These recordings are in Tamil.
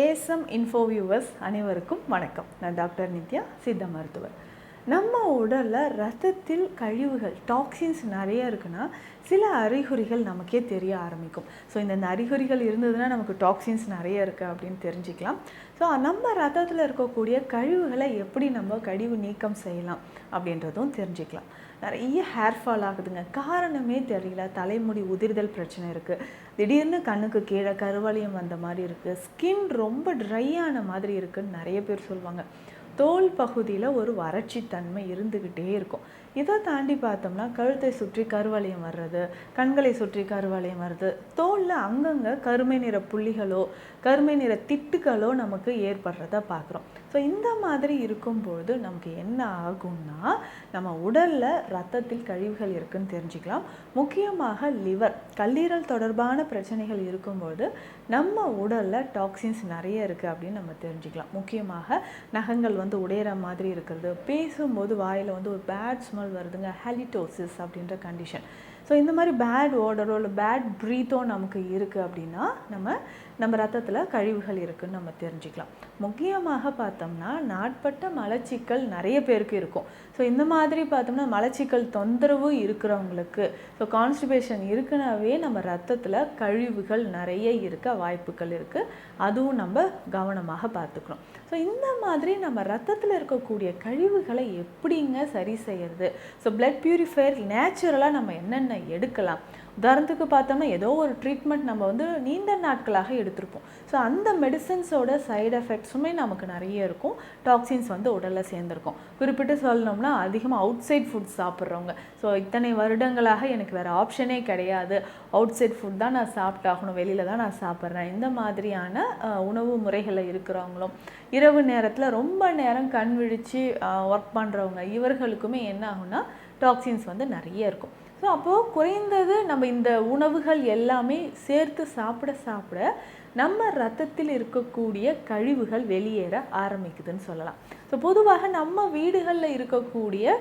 ஏஎஸ்எம் இன்ஃபோ வியூவர்ஸ் அனைவருக்கும் வணக்கம். நான் டாக்டர் நித்யா சித்த மருத்துவர். நம்ம உடலில் ரத்தத்தில் கழிவுகள் டாக்ஸின்ஸ் நிறைய இருக்குன்னா சில அறிகுறிகள் நமக்கே தெரிய ஆரம்பிக்கும். ஸோ இந்த அறிகுறிகள் இருந்ததுன்னா நமக்கு டாக்ஸின்ஸ் நிறைய இருக்குது அப்படின்னு தெரிஞ்சுக்கலாம். ஸோ நம்ம ரத்தத்தில் இருக்கக்கூடிய கழிவுகளை எப்படி நம்ம கழிவு நீக்கம் செய்யலாம் அப்படின்றதும் தெரிஞ்சுக்கலாம். நிறைய ஹேர் ஃபால் ஆகுதுங்க. காரணமே தெரியல. தலைமுடி உதிர்தல் பிரச்சனை இருக்குது திடீர்னு கண்ணுக்கு கீழே கருவளையம் வந்த மாதிரி இருக்குது ஸ்கின் ரொம்ப ட்ரையான மாதிரி இருக்குதுன்னு நிறைய பேர் சொல்லுவாங்க தோல் பகுதியில் ஒரு வறட்சி தன்மை இருந்துக்கிட்டே இருக்கும். இதை தாண்டி பார்த்தோம்னா கழுத்தை சுற்றி கருவளையம் வர்றது கண்களை சுற்றி கருவளையம் வருது தோலில் அங்கங்கே கருமை நிற புள்ளிகளோ கருமை நிற திட்டுகளோ நமக்கு ஏற்படுறத பார்க்குறோம். ஸோ இந்த மாதிரி இருக்கும்பொழுது நமக்கு என்ன ஆகும்னா நம்ம உடலில் ரத்தத்தில் கழிவுகள் இருக்குன்னு தெரிஞ்சுக்கலாம். முக்கியமாக லிவர் கல்லீரல் தொடர்பான பிரச்சனைகள் இருக்கும்போது நம்ம உடலில் டாக்ஸின்ஸ் நிறைய இருக்குது அப்படின்னு நம்ம தெரிஞ்சுக்கலாம். முக்கியமாக நகங்கள் வந்து உடையிற மாதிரி இருக்கிறது பேசும்போது வாயில் வந்து ஒரு பேட் ஸ்மெல் வருதுங்க ஹெலிடோசிஸ் அப்படின்ற கண்டிஷன் ஸோ இந்த மாதிரி பேட் ஓடரோ இல்லை பேட் ப்ரீத்தோ நமக்கு இருக்குது அப்படின்னா நம்ம நம்ம ரத்தத்தில் கழிவுகள் இருக்குன்னு நம்ம தெரிஞ்சுக்கலாம். முக்கியமாக பார்த்தோம்னா நாட்பட்ட மலச்சிக்கல் நிறைய பேருக்கு இருக்கும். ஸோ இந்த மாதிரி பார்த்தோம்னா மலச்சிக்கல் தொந்தரவு இருக்கிறவங்களுக்கு ஸோ கான்ஸ்டிபேஷன் இருக்குனாவே நம்ம ரத்தத்தில் கழிவுகள் நிறைய இருக்க வாய்ப்புகள் இருக்குது அதுவும் நம்ம கவனமாக பார்த்துக்கணும். ஸோ இந்த மாதிரி நம்ம ரத்தத்தில் இருக்கக்கூடிய கழிவுகளை எப்படிங்க சரி செய்யறது? ஸோ பிளட் பியூரிஃபையர் நேச்சுரலாக நம்ம என்னென்ன எடுக்கலாம்? உதாரணத்துக்கு பார்த்தோம்னா ஏதோ ஒரு ட்ரீட்மெண்ட் நம்ம வந்து நீண்ட நாட்களாக எடுத்திருப்போம். ஸோ அந்த மெடிசன்ஸோட சைடு எஃபெக்ட்ஸுமே நமக்கு நிறைய இருக்கும். டாக்ஸின்ஸ் வந்து உடலில் சேர்ந்துருக்கும். குறிப்பிட்டு சொல்லணும்னா அதிகமாக அவுட் சைட் ஃபுட் சாப்பிட்றவங்க. ஸோ இத்தனை வருடங்களாக எனக்கு வேறு ஆப்ஷனே கிடையாது. அவுட் சைட் ஃபுட் தான் நான் சாப்பிட்டாகணும். வெளியில் தான் நான் சாப்பிட்றேன். இந்த மாதிரியான உணவு முறைகளில் இருக்கிறவங்களும் இரவு நேரத்தில் ரொம்ப நேரம் கண் விழித்து ஒர்க் பண்ணுறவங்க இவர்களுக்குமே என்ன ஆகும்னா டாக்ஸின்ஸ் வந்து நிறைய இருக்கும். ஸோ அப்போது குறைந்தது நம்ம இந்த உணவுகள் எல்லாமே சேர்த்து சாப்பிட சாப்பிட நம்ம ரத்தத்தில் இருக்கக்கூடிய கழிவுகள் வெளியேற ஆரம்பிக்குதுன்னு சொல்லலாம். ஸோ பொதுவாக நம்ம வீடுகளில் இருக்கக்கூடிய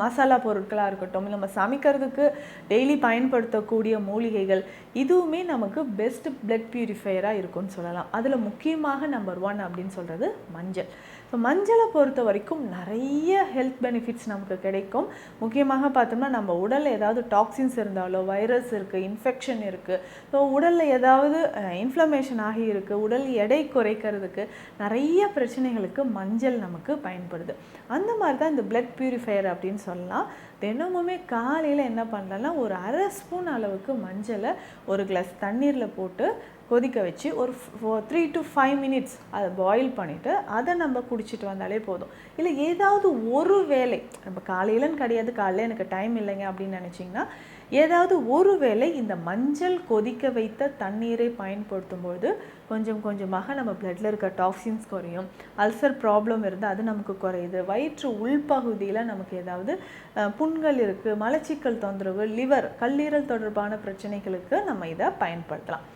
மசாலா பொருட்களாக இருக்கட்டும் நம்ம சமைக்கிறதுக்கு டெய்லி பயன்படுத்தக்கூடிய மூலிகைகள் இதுவுமே நமக்கு பெஸ்ட் பிளட் பியூரிஃபையராக இருக்கும்னு சொல்லலாம். அதில் முக்கியமாக நம்பர் ஒன் அப்படின்னு சொல்கிறது மஞ்சள். இப்போ மஞ்சளை பொறுத்த வரைக்கும் நிறைய ஹெல்த் பெனிஃபிட்ஸ் நமக்கு கிடைக்கும். முக்கியமாக பார்த்தோம்னா நம்ம உடலில் ஏதாவது டாக்ஸின்ஸ் இருந்தாலோ வைரஸ் இருக்குது இன்ஃபெக்ஷன் இருக்குது ஸோ உடலில் ஏதாவது இன்ஃப்ளமேஷன் ஆகி இருக்குது உடல் எடை குறைக்கிறதுக்கு நிறைய பிரச்சனைகளுக்கு மஞ்சள் நமக்கு பயன்படுது. அந்த மாதிரி தான் இந்த பிளட் பியூரிஃபையர் அப்படின்னு சொல்லலாம். தினமுமே காலையில் என்ன பண்ணலன்னா ஒரு அரை ஸ்பூன் அளவுக்கு மஞ்சளை ஒரு கிளாஸ் தண்ணீரில் போட்டு கொதிக்க வச்சு ஒரு த்ரீ டு ஃபைவ் மினிட்ஸ் அதை பாயில் பண்ணிவிட்டு அதை நம்ம குடிச்சிட்டு வந்தாலே போதும். இல்லை ஏதாவது ஒரு வேளை நம்ம காலையிலன்னு கிடையாது காலையில் எனக்கு டைம் இல்லைங்க அப்படின்னு நினச்சிங்கன்னா ஏதாவது ஒரு வேளை இந்த மஞ்சள் கொதிக்க வைத்த தண்ணீரை பயன்படுத்தும் பொழுது கொஞ்சம் கொஞ்சமாக நம்ம பிளட்டில் இருக்க டாக்ஸின்ஸ் குறையும். அல்சர் ப்ராப்ளம் இருந்தால் அது நமக்கு குறையுது. வயிற்று உள்பகுதியில் நமக்கு ஏதாவது புண்கள் இருக்குது மலச்சிக்கல் தொந்தரவு லிவர் கல்லீரல் தொடர்பான பிரச்சனைகளுக்கு நம்ம இதை பயன்படுத்தலாம்.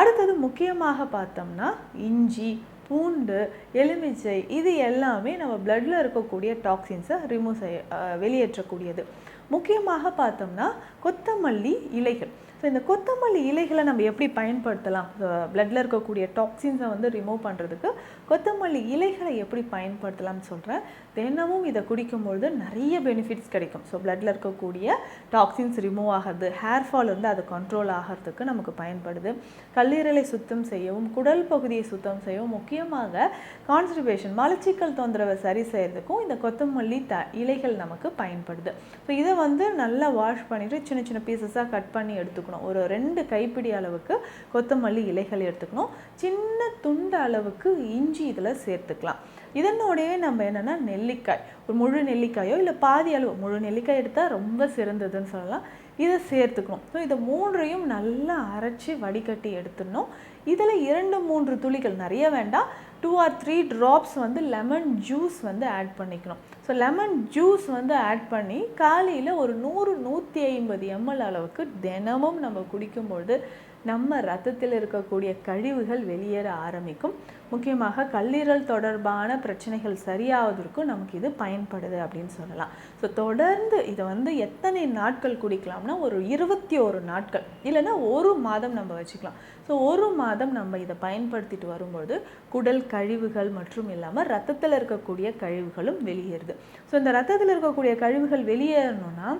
அடுத்தது முக்கியமாக பார்த்தோம்னா இஞ்சி பூண்டு எலுமிச்சை இது எல்லாமே நம்ம பிளட்டில் இருக்கக்கூடிய டாக்ஸின்ஸை ரிமூவ் செய்ய வெளியேற்றக்கூடியது. முக்கியமாக பார்த்தோம்னா கொத்தமல்லி இலைகள். ஸோ இந்த கொத்தமல்லி இலைகளை நம்ம எப்படி பயன்படுத்தலாம்? பிளட்டில் இருக்கக்கூடிய டாக்ஸின்ஸை வந்து ரிமூவ் பண்ணுறதுக்கு கொத்தமல்லி இலைகளை எப்படி பயன்படுத்தலாம்னு சொல்கிறேன் தினமும் இதை குடிக்கும்பொழுது நிறைய பெனிஃபிட்ஸ் கிடைக்கும். ஸோ பிளட்டில் இருக்கக்கூடிய டாக்ஸின்ஸ் ரிமூவ் ஆகிறது ஹேர் ஃபால் வந்து அது கண்ட்ரோல் ஆகிறதுக்கு நமக்கு பயன்படுது. கல்லீரலை சுத்தம் செய்யவும் குடல் பகுதியை சுத்தம் செய்யவும் முக்கியமாக கான்ஸ்டிபேஷன் மலச்சிக்கல் தொந்தரவை சரி செய்கிறதுக்கும் இந்த கொத்தமல்லி த இலைகள் நமக்கு பயன்படுது. ஸோ இதை வந்து நல்லா வாஷ் பண்ணிவிட்டு சின்ன சின்ன பீசஸாக கட் பண்ணி எடுத்துக்கணும். ஒரு ரெண்டு கைப்பிடி அளவுக்கு கொத்தமல்லி இலைகள் எடுத்துக்கணும். சின்ன துண்டு அளவுக்கு இஞ்சி இதில் சேர்த்துக்கலாம். இதனோடய நம்ம என்னென்னா நெல்லிக்காய். ஒரு முழு நெல்லிக்காயோ இல்லை பாதி அளவு முழு நெல்லிக்காய் எடுத்தால் ரொம்ப சிறந்ததுன்னு சொல்லலாம். இதை சேர்த்துக்கணும். ஸோ இதை மூன்றையும் நல்லா அரைச்சி வடிகட்டி எடுத்துடணும். இதில் இரண்டு மூன்று துளிகள் நிறைய வேண்டாம். டூ ஆர் த்ரீ ட்ராப்ஸ் வந்து லெமன் ஜூஸ் வந்து ஆட் பண்ணிக்கணும். ஸோ லெமன் ஜூஸ் வந்து ஆட் பண்ணி காலையில் ஒரு நூறு நூற்றி ஐம்பது எம்எல் அளவுக்கு தினமும் நம்ம குடிக்கும்பொழுது நம்ம ரத்தத்தில் இருக்கக்கூடிய கழிவுகள் வெளியேற ஆரம்பிக்கும். முக்கியமாக கல்லீரல் தொடர்பான பிரச்சனைகள் சரியாவதற்கும் நமக்கு இது பயன்படுது அப்படின்னு சொல்லலாம். ஸோ தொடர்ந்து இதை வந்து எத்தனை நாட்கள் குடிக்கலாம்னா ஒரு இருபத்தி ஒரு நாட்கள். இல்லைன்னா ஒரு மாதம் நம்ம வச்சுக்கலாம். ஸோ ஒரு மாதம் நம்ம இதை பயன்படுத்திட்டு வரும்போது குடல் கழிவுகள் மற்றும் இல்லாமல் ரத்தத்தில் இருக்கக்கூடிய கழிவுகளும் வெளியேறுது. ஸோ இந்த ரத்தத்தில் இருக்கக்கூடிய கழிவுகள் வெளியேறணும்னா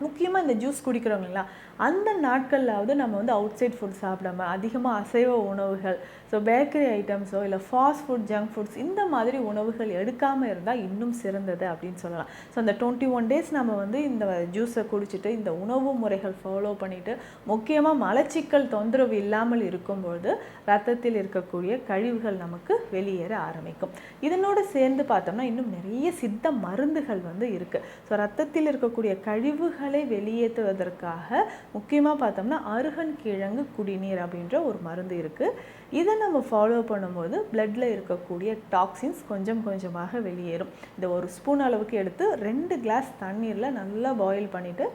முக்கியமாக இந்த ஜூஸ் குடிக்கிறவங்களா அந்த நாட்களாவது நம்ம வந்து அவுட் சைட் ஃபுட் சாப்பிடாம அதிகமாக அசைவ உணவுகள் ஸோ பேக்கரி ஐட்டம்ஸோ இல்லை ஃபாஸ்ட் ஃபுட் ஜங்க் ஃபுட்ஸ் இந்த மாதிரி உணவுகள் எடுக்காமல் இருந்தால் இன்னும் சிறந்தது அப்படின்னு சொல்லலாம். ஸோ அந்த டுவெண்ட்டி ஒன் டேஸ் நம்ம வந்து இந்த ஜூஸை குடிச்சிட்டு இந்த உணவு முறைகள் ஃபாலோ பண்ணிவிட்டு முக்கியமாக மலச்சிக்கல் தொந்தரவு இல்லாமல் இருக்கும்பொழுது ரத்தத்தில் இருக்கக்கூடிய கழிவுகள் நமக்கு வெளியேற ஆரம்பிக்கும். இதனோடு சேர்ந்து பார்த்தோம்னா இன்னும் நிறைய சித்த மருந்துகள் வந்து இருக்குது ஸோ ரத்தத்தில் இருக்கக்கூடிய கழிவுகள் வெளியேற்றுவதற்காக முக்கியமாக பார்த்தோம்னா அருகன் கிழங்கு குடிநீர் அப்படின்ற ஒரு மருந்து இருக்குது இதை நம்ம ஃபாலோ பண்ணும்போது பிளட்டில் இருக்கக்கூடிய டாக்ஸின்ஸ் கொஞ்சம் கொஞ்சமாக வெளியேறும். இந்த ஒரு ஸ்பூன் அளவுக்கு எடுத்து ரெண்டு கிளாஸ் தண்ணீரில் நல்லா பாயில் பண்ணிவிட்டு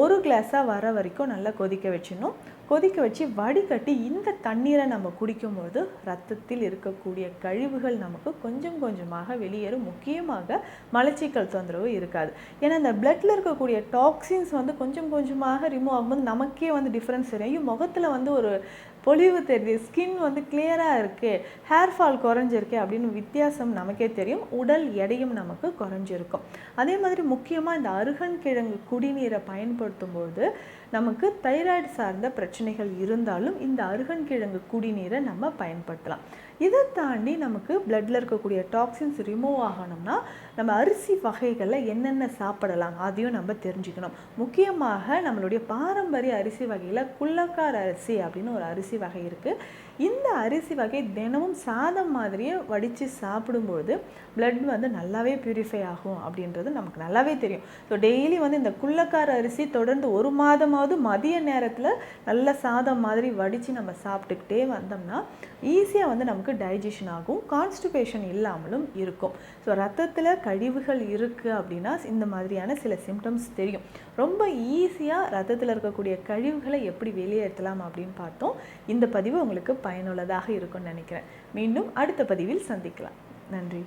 ஒரு கிளாஸாக வர வரைக்கும் நல்லா கொதிக்க வச்சிடணும். கொதிக்க வச்சு வடிகட்டி இந்த தண்ணீரை நம்ம குடிக்கும்போது ரத்தத்தில் இருக்கக்கூடிய கழிவுகள் நமக்கு கொஞ்சம் கொஞ்சமாக வெளியேறும். முக்கியமாக மலச்சிக்கல் தொந்தரவு இருக்காது. ஏன்னா இந்த பிளட்டில் இருக்கக்கூடிய டாக்ஸின்ஸ் வந்து கொஞ்சம் கொஞ்சமாக ரிமூவ் ஆகும்போது நமக்கே வந்து டிஃப்ரென்ஸ் தெரியும். முகத்தில் வந்து ஒரு பொலிவு தெரியுது. ஸ்கின் வந்து கிளியராக இருக்குது ஹேர் ஃபால் குறைஞ்சிருக்கு அப்படின்னு வித்தியாசம் நமக்கே தெரியும். உடல் எடையும் நமக்கு குறைஞ்சிருக்கும். அதே மாதிரி முக்கியமாக இந்த அருகன் கிழங்கு குடிநீரை பயன்படுத்தும் போது நமக்கு தைராய்டு சார்ந்த பிரச்சனைகள் இருந்தாலும் இந்த அருகன் கிழங்கு குடிநீரை நம்ம பயன்படுத்தலாம். இதை தாண்டி நமக்கு பிளட்டில் இருக்கக்கூடிய டாக்ஸின்ஸ் ரிமூவ் ஆகணும்னா நம்ம அரிசி வகைகளில் என்னென்ன சாப்பிடலாம் அதையும் நம்ம தெரிஞ்சுக்கணும். முக்கியமாக நம்மளுடைய பாரம்பரிய அரிசி வகையில் குள்ளக்கார அரிசி அப்படின்னு ஒரு அரிசி வகை இருக்குது இந்த அரிசி வகை தினமும் சாதம் மாதிரியே வடித்து சாப்பிடும்போது பிளட் வந்து நல்லாவே பியூரிஃபை ஆகும் அப்படின்றது நமக்கு நல்லாவே தெரியும். ஸோ டெய்லி வந்து இந்த குள்ளக்கார அரிசி தொடர்ந்து ஒரு மாதமாவது மதிய நேரத்தில் நல்ல சாதம் மாதிரி வடித்து நம்ம சாப்பிட்டுக்கிட்டே வந்தோம்னா ஈஸியாக வந்து நமக்கு டைஜஷன் ஆகும் கான்ஸ்டிபேஷன் இல்லாமலும் இருக்கும். ஸோ ரத்தத்தில் கழிவுகள் இருக்குது அப்படின்னா இந்த மாதிரியான சில சிம்டம்ஸ் தெரியும். ரொம்ப ஈஸியாக ரத்தத்தில் இருக்கக்கூடிய கழிவுகளை எப்படி வெளியேற்றலாம் அப்படின்னு பார்த்தோம். இந்த பதிவு உங்களுக்கு பயனுள்ளதாக இருக்கும்னு நினைக்கிறேன். மீண்டும் அடுத்த பதிவில் சந்திக்கலாம். நன்றி.